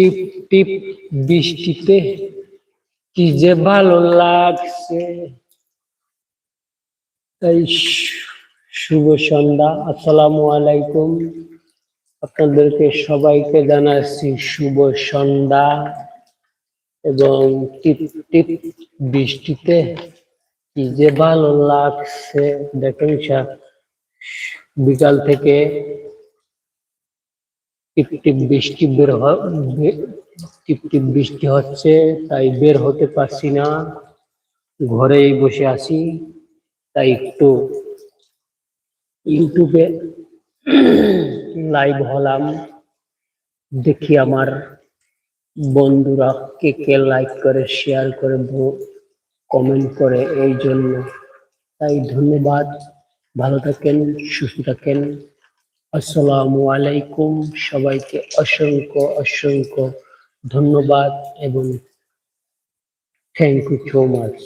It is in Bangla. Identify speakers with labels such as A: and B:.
A: টিপ টিপ বৃষ্টিতে, কি যে ভালো লাগছে। এই শুভ সন্ধ্যা, আসসালামু আলাইকুম। আপনাদেরকে সবাইকে জানাচ্ছি শুভ সন্ধ্যা এবং টিপ টিপ বৃষ্টিতে, কি যে ভালো লাগছে। দেখেন বিকাল থেকে টিপ টিপ বৃষ্টি বের হ- বে- টিপ টিপ বৃষ্টি হচ্ছে, তাই বের হতে পারছি না। ঘরেই বসে আছি, তাই একটু ইউটিউবে লাইভ হলাম। দেখি আমার বন্ধুরা কে কে লাইক করে, শেয়ার করে কমেন্ট করে এই জন্য। তাই ধন্যবাদ, ভালো থাকেন, সুস্থ থাকেন। আসসালামু আলাইকুম সবাইকে অসংখ্য অসংখ্য ধন্যবাদ এবং থ্যাংক ইউ সো মাচ